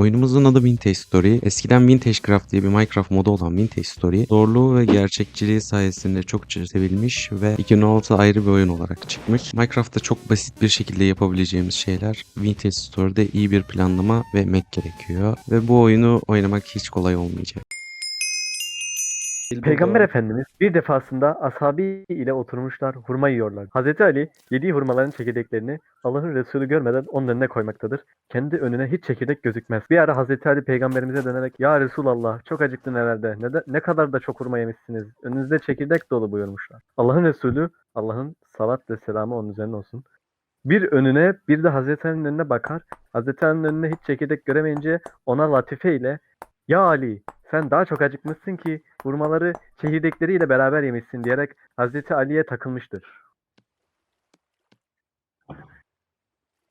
Oyunumuzun adı Vintage Story. Eskiden Vintage Craft diye bir Minecraft modu olan Vintage Story, zorluğu ve gerçekçiliği sayesinde çokça sevilmiş ve 2016 ayrı bir oyun olarak çıkmış. Minecraft'ta çok basit bir şekilde yapabileceğimiz şeyler Vintage Story'de iyi bir planlama ve emek gerekiyor ve bu oyunu oynamak hiç kolay olmayacak. Peygamber Efendimiz bir defasında ashabi ile oturmuşlar, hurma yiyorlar. Hazreti Ali yediği hurmaların çekirdeklerini Allah'ın Resulü görmeden onun önüne koymaktadır. Kendi önüne hiç çekirdek gözükmez. Bir ara Hazreti Ali peygamberimize dönerek Ya Resulallah çok acıktın herhalde. Ne, de- ne kadar da çok hurma yemişsiniz. Önünüzde çekirdek dolu buyurmuşlar. Allah'ın Resulü Allah'ın salat ve selamı onun üzerine olsun. Bir önüne bir de Hazreti Ali'nin önüne bakar. Hazreti Ali'nin önüne hiç çekirdek göremeyince ona latife ile Ya Ali sen daha çok acıkmışsın ki hurmaları çekirdekleriyle beraber yemişsin diyerek Hazreti Ali'ye takılmıştır.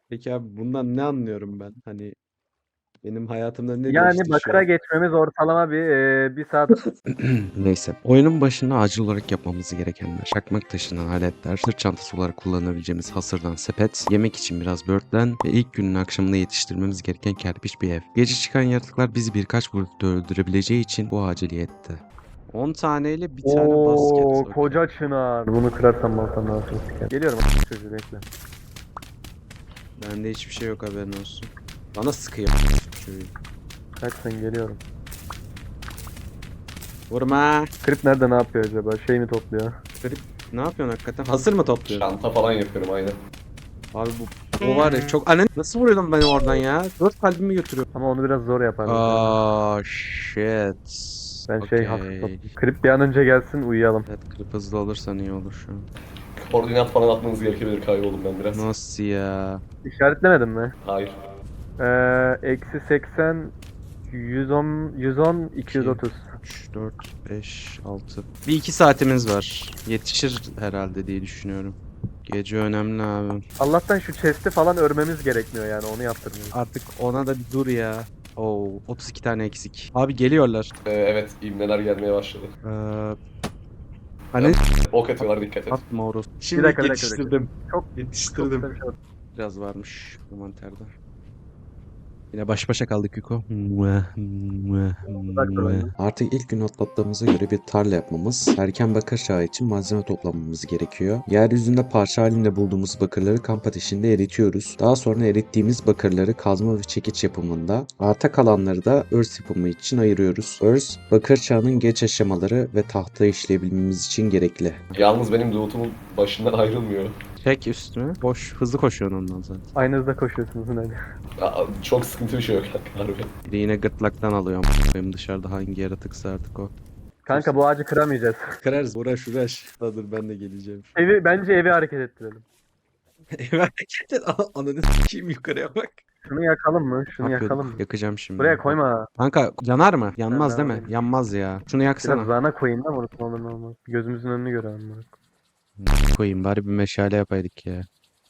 Peki abi bundan ne anlıyorum ben? Hani benim hayatımda ne Yani değişti şu bakıra an? geçmemiz ortalama bir e, bir saat Neyse. Oyunun başında acil olarak yapmamız gerekenler. Çakmak taşından aletler, sırt çantası olarak kullanabileceğimiz hasırdan sepet, yemek için biraz börtlen ve ilk günün akşamında yetiştirmemiz gereken kerpiç bir ev. Gece çıkan yaratıklar bizi birkaç vurukta öldürebileceği için bu aciliyette. 10 taneyle bir tane Oo, basket. koca çınar. Bunu kırarsam baltam daha sonra siker. Geliyorum çocuğu bekle. Bende hiçbir şey yok haberin olsun. Bana sıkıyor. Çocuğu. Kaç sen geliyorum. Vurma. Krip nerede ne yapıyor acaba? Şey mi topluyor? Ne yapıyorsun hakikaten? Hasır mı topluyorsun? Şanta falan yapıyorum aynen. Abi bu o var ya çok annen nasıl vuruyordun beni oradan ya? Dört kalbimi götürüyor. Ama onu biraz zor yapar. Aa shit. ben şey hafif topluyorum. Krip bir an önce gelsin uyuyalım. Evet klip hızlı olursan iyi olur şu an. Koordinat falan atmanız gerekebilir kayboldum ben biraz. Nasıl ya? İşaretlemedin mi? Hayır. Ee, eksi 80 110 110 230. 3, 4, 5, 6. Bir iki saatimiz var. Yetişir herhalde diye düşünüyorum. Gece önemli abi. Allah'tan şu chest'i falan örmemiz gerekmiyor yani onu yaptırmıyoruz. Artık ona da bir dur ya. Oo, 32 tane eksik. Abi geliyorlar. Ee, evet imleler gelmeye başladı. Ee, hani Ok atıyorlar dikkat et. atma orası. Şimdi dakika, bir dakika, bir dakika. yetiştirdim. Çok Çok Yetiştirdim. bir şey. Biraz varmış manterde. Yine baş başa kaldık Yuko. Artık ilk gün atlattığımıza göre bir tarla yapmamız, erken bakır çağı için malzeme toplamamız gerekiyor. Yeryüzünde parça halinde bulduğumuz bakırları kamp ateşinde eritiyoruz. Daha sonra erittiğimiz bakırları kazma ve çekiç yapımında, arta kalanları da örs yapımı için ayırıyoruz. Örs, bakır çağının geç aşamaları ve tahta işleyebilmemiz için gerekli. Yalnız benim loot'umun başından ayrılmıyor. Çek üstüne. Boş, hızlı koşuyorsun ondan zaten. Aynı hızda koşuyorsunuz hadi. Aa, çok sıkıntı bir şey yok harbi. Bir de yine gırtlaktan alıyorum. Benim dışarıda hangi yaratıksa artık o. Kanka bu ağacı kıramayacağız. Kırarız. Uğraş uğraş. Dur ben de geleceğim. Evi bence evi hareket ettirelim. Eyvah gerçekten ananı s**eyim yukarıya bak. Şunu yakalım mı? Şunu Yapıyorduk. yakalım mı? Yakacağım şimdi. Buraya koyma. Kanka yanar mı? Yanmaz değil mi? Yanar. Yanmaz ya. Şunu Biraz yaksana. zana koyayım da unutma olur ne olmaz. Gözümüzün önünü görelim. bunu. Koyayım bari bir meşale yapaydık ya.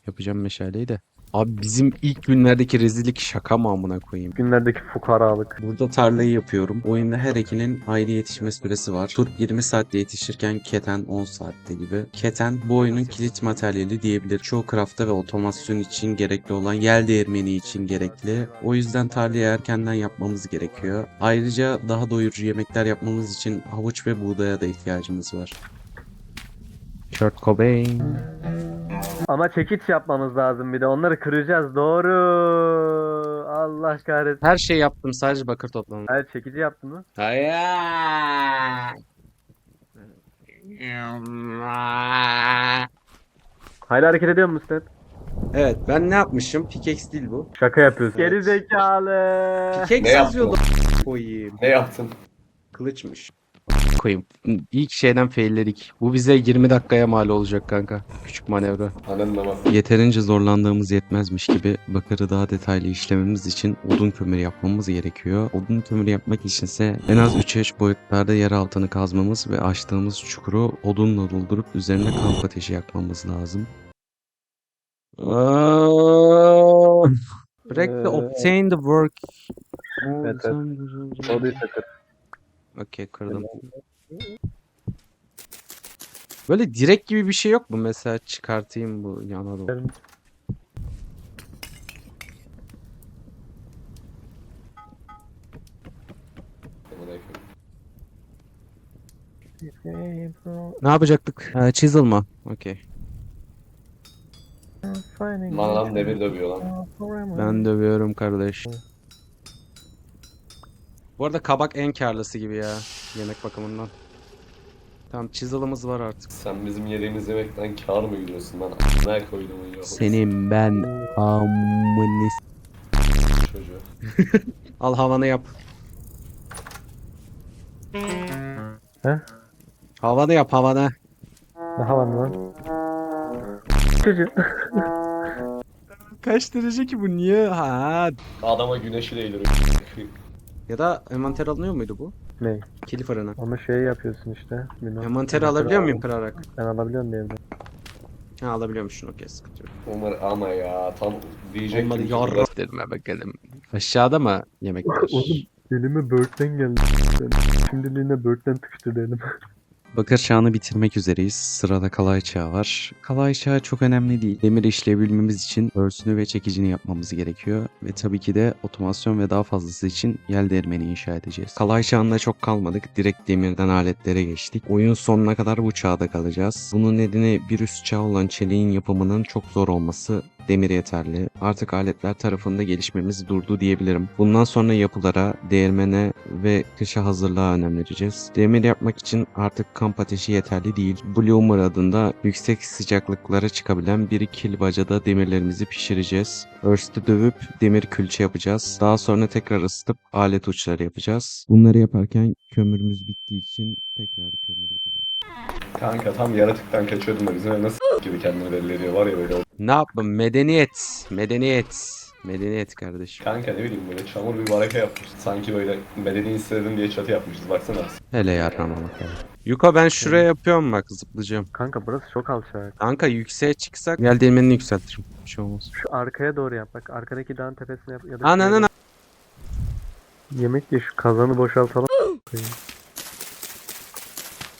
Yapacağım meşaleyi de. Abi bizim ilk günlerdeki rezillik şaka mı amına koyayım? Günlerdeki fukaralık. Burada tarlayı yapıyorum. Oyunda her ekinin ayrı yetişme süresi var. Turp 20 saatte yetişirken keten 10 saatte gibi. Keten bu oyunun kilit materyali diyebilir. Çoğu crafta ve otomasyon için gerekli olan yel değirmeni için gerekli. O yüzden tarlayı erkenden yapmamız gerekiyor. Ayrıca daha doyurucu yemekler yapmamız için havuç ve buğdaya da ihtiyacımız var. Kurt Cobain. Ama çekiç yapmamız lazım bir de. Onları kıracağız. Doğru. Allah kahretsin. Her şey yaptım sadece bakır toplamadım. Hayır çekici yaptın mı? Hayır. Hala hareket ediyor musun Sted? Evet ben ne yapmışım? Pickaxe değil bu. Şaka yapıyorsun. Geri zekalı. Pickaxe Ne yazıyordu. yaptın? Koyayım. Ne yaptın? Kılıçmış. Koyayım. İlk şeyden failledik. Bu bize 20 dakikaya mal olacak kanka. Küçük manevra. Ama. Yeterince zorlandığımız yetmezmiş gibi bakırı daha detaylı işlememiz için odun kömürü yapmamız gerekiyor. Odun kömürü yapmak içinse en az 3'e 3 boyutlarda yer altını kazmamız ve açtığımız çukuru odunla doldurup üzerine kamp ateşi yakmamız lazım. Break the obtain the work. Evet, sakın. Okey kırdım. Böyle direkt gibi bir şey yok mu? Mesela çıkartayım bu yana doğru. Ne yapacaktık? Ha, chisel mı? Okey. Lan lan demir dövüyor lan. Ben dövüyorum kardeş. Bu arada kabak en karlısı gibi ya. Yemek bakımından. Tamam chisel'ımız var artık. Sen bizim yediğimiz yemekten kar mı gidiyorsun lan? Ne koydum ya? Senin ben amını s- Çocuğu. Al havanı yap. He? Havanı yap havanı. Ne hava lan? Çocuk. Kaç derece ki bu niye? Ha. Adama güneşi değdir. Ya da envanter alınıyor muydu bu? ne? Kili fırını. Onu şey yapıyorsun işte. Bilmem. Envanteri alabiliyor muyum kırarak? Ben alabiliyorum diye. Ha alabiliyormuşsun okey sıkıntı yok. Onlar ama ya tam diyecektim. Olmadı yarra. Dedim bakalım. Aşağıda mı yemekler? Oğlum elime böğürtlen geldi. Şimdiliğine böğürtlen tıkıştı dedim. Bakır çağını bitirmek üzereyiz. Sırada kalay çağı var. Kalay çağı çok önemli değil. Demir işleyebilmemiz için örsünü ve çekicini yapmamız gerekiyor. Ve tabii ki de otomasyon ve daha fazlası için yel değirmeni inşa edeceğiz. Kalay çağında çok kalmadık. Direkt demirden aletlere geçtik. Oyun sonuna kadar bu çağda kalacağız. Bunun nedeni bir üst çağ olan çeliğin yapımının çok zor olması demir yeterli. Artık aletler tarafında gelişmemiz durdu diyebilirim. Bundan sonra yapılara, değirmene ve kışa hazırlığa önem vereceğiz. Demir yapmak için artık kamp ateşi yeterli değil. Bloomer adında yüksek sıcaklıklara çıkabilen bir kil bacada demirlerimizi pişireceğiz. Örstü dövüp demir külçe yapacağız. Daha sonra tekrar ısıtıp alet uçları yapacağız. Bunları yaparken kömürümüz bittiği için tekrar kömür yapacağız. Kanka tam yaratıktan kaçıyordum da bizim ev nasıl gibi kendini belli ediyor var ya böyle. Ne yapayım? Medeniyet. Medeniyet. Medeniyet kardeşim. Kanka ne bileyim böyle çamur bir baraka yapmış. Sanki böyle medeni hissedelim diye çatı yapmışız baksana. Hele yarrama bakalım. Yuko ben şuraya yapıyorum bak zıplayacağım. Kanka burası çok alçak. Kanka yükseğe çıksak gel değirmenini yükseltirim. Bir şey olmaz. Şu arkaya doğru yap. Bak arkadaki dağın tepesine yap. Ya da doğru. Yemek ye şu kazanı boşaltalım.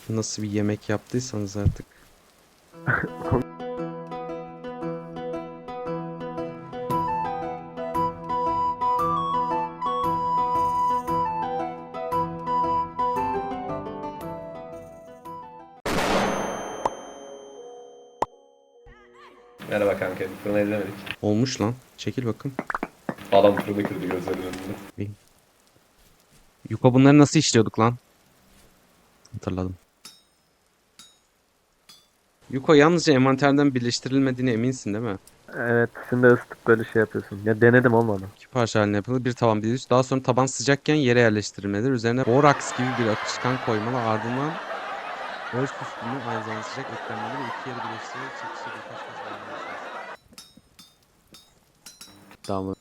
Nasıl bir yemek yaptıysanız artık. Merhaba kanka fırını ellemedik. Olmuş lan. Çekil bakın. Adam fırını kırdı gözlerinin önünde. Yuko bunları nasıl işliyorduk lan? Hatırladım. Yuko yalnızca envanterden birleştirilmediğine eminsin değil mi? Evet şimdi ısıtıp böyle şey yapıyorsun. Ya denedim olmadı. İki parça haline yapılır. Bir taban bir üst. Daha sonra taban sıcakken yere yerleştirilmelidir. Üzerine boraks gibi bir akışkan koymalı. Ardından öz üstünü aynı zamanda sıcak eklenmeli ve iki yeri birleştirerek çekişe birkaç kez bağlanmalı. Tamam.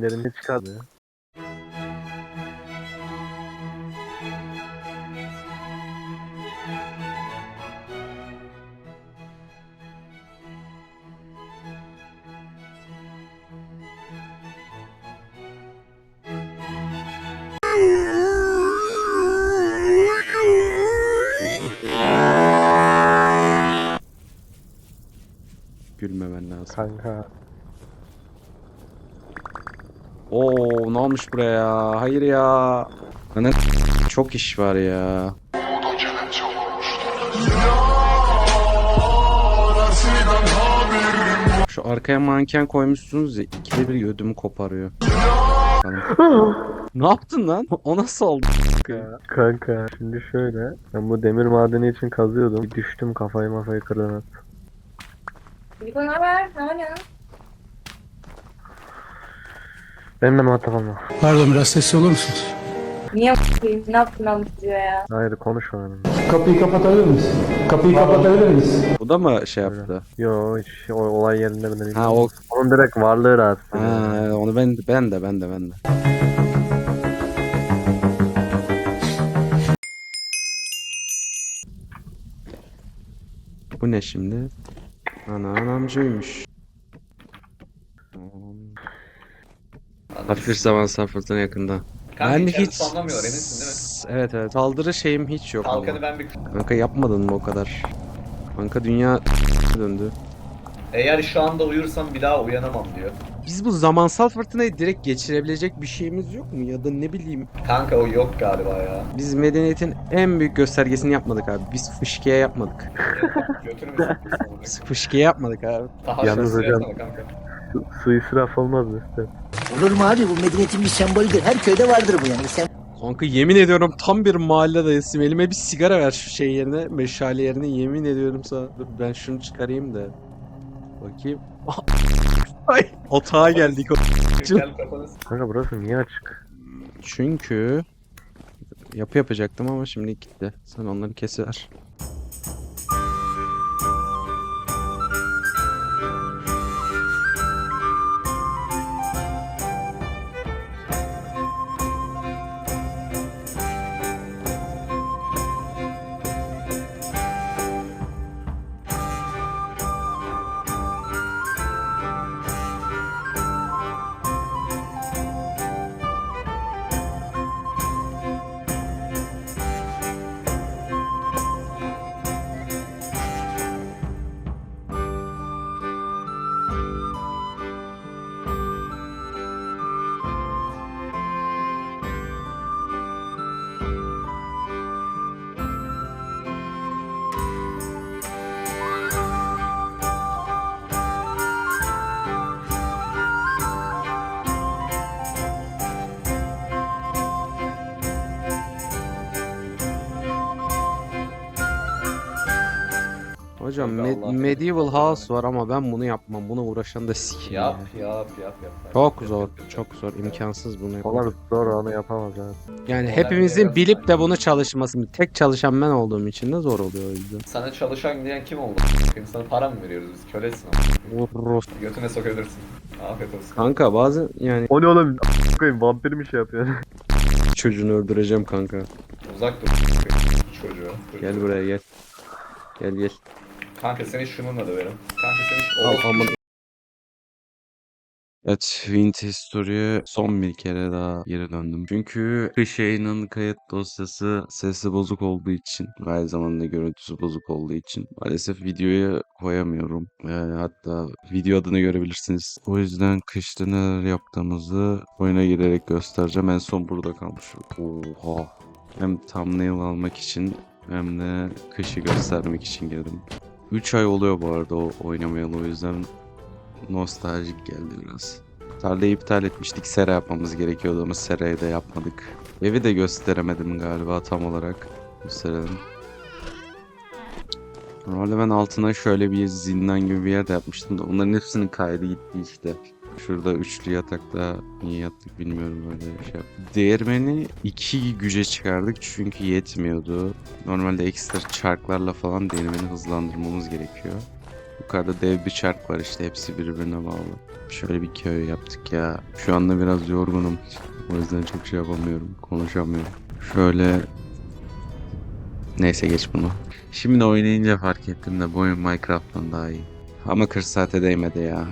Derin çıkardı ya. Kanka. Oo ne olmuş buraya? Hayır ya. Ana çok iş var ya. Şu arkaya manken koymuşsunuz ya ikide bir ödümü koparıyor. Ne yaptın lan? O nasıl oldu? Kanka şimdi şöyle. Ben bu demir madeni için kazıyordum. Bir düştüm kafayı mafayı kırdım Niko ne haber? Ne yapıyorsun? Benimle muhatap olma. Pardon biraz sesli olur musunuz? Niye a**ayım? Ne yaptın lan bu çocuğa ya? Hayır konuşma benimle. Kapıyı kapatabilir misin? Kapıyı kapatabilir misin? Bu da mı şey yaptı? Yo hiç o olay yerinde bile değil. Ha o Onun direkt varlığı rahatsız. ediyor. ha, onu ben ben de ben de ben de. Bu ne şimdi? Ana anamcıymış. Hafif zaman safhasına yakında. Kanka ben hiç spamlamıyorlar, eminsin değil mi? Evet evet. Saldırı şeyim hiç yok ama. Kalkanı ben bir... Kanka yapmadın mı o kadar? Kanka dünya döndü. Eğer şu anda uyursam bir daha uyanamam diyor. Biz bu zamansal fırtınayı direkt geçirebilecek bir şeyimiz yok mu? Ya da ne bileyim. Kanka o yok galiba ya. Biz medeniyetin en büyük göstergesini yapmadık abi. Biz fışkiye yapmadık. Biz fışkiye yapmadık abi. Daha Yalnız hocam-. Su, su israf olmaz mı? İşte. Olur mu abi bu medeniyetin bir sembolüdür. Her köyde vardır bu yani. Sen Kanka yemin ediyorum tam bir mahalle dayısıyım. Elime bir sigara ver şu şey yerine, meşale yerine yemin ediyorum sana. Dur ben şunu çıkarayım da. Bakayım. Ay, otağa geldik. Gel Kanka burası niye açık? Çünkü yapı yapacaktım ama şimdi gitti. Sen onları kesiver. Hocam me- Allah medieval house var ama ben bunu yapmam. Buna uğraşan da sikeyim Yap ya. yap yap yap. Çok zor, çok zor, imkansız bunu yapmak. Onlar zor onu yapamaz abi. Yani Modern hepimizin bir bilip de bunu çalışması, tek çalışan ben olduğum için de zor oluyor o yüzden. Sana çalışan diyen kim oldu? Sana para mı veriyoruz biz? Kölesin ama. Vururuz. Götüne sokabilirsin. Afiyet olsun. Kanka bazen yani O ne oğlum? Koyayım vampir mi şey yapıyor? çocuğunu öldüreceğim kanka. Uzak dur. Çocuğu. Gel buraya gel. Gel gel. Kanka seni şununla döverim. Kanka seni şu... aman. Evet, Wind History'ye son bir kere daha geri döndüm. Çünkü kış yayının kayıt dosyası sesi bozuk olduğu için aynı zamanda görüntüsü bozuk olduğu için maalesef videoya koyamıyorum. Yani hatta video adını görebilirsiniz. O yüzden kışta neler yaptığımızı oyuna girerek göstereceğim. En son burada kalmış. Oha. Hem thumbnail almak için hem de kışı göstermek için girdim. 3 ay oluyor bu arada o oynamayalı o yüzden nostaljik geldi biraz. Tarlayı iptal etmiştik. Sera yapmamız gerekiyordu ama serayı da yapmadık. Evi de gösteremedim galiba tam olarak. Gösterelim. Normalde ben altına şöyle bir zindan gibi bir yer de yapmıştım da onların hepsinin kaydı gitti işte. Şurada üçlü yatakta niye yattık bilmiyorum böyle şey yaptım. Değirmeni iki güce çıkardık çünkü yetmiyordu. Normalde ekstra çarklarla falan değirmeni hızlandırmamız gerekiyor. Yukarıda dev bir çark var işte hepsi birbirine bağlı. Şöyle bir köy yaptık ya. Şu anda biraz yorgunum. O yüzden çok şey yapamıyorum. Konuşamıyorum. Şöyle... Neyse geç bunu. Şimdi oynayınca fark ettim de bu oyun Minecraft'tan daha iyi. Ama 40 saate değmedi ya.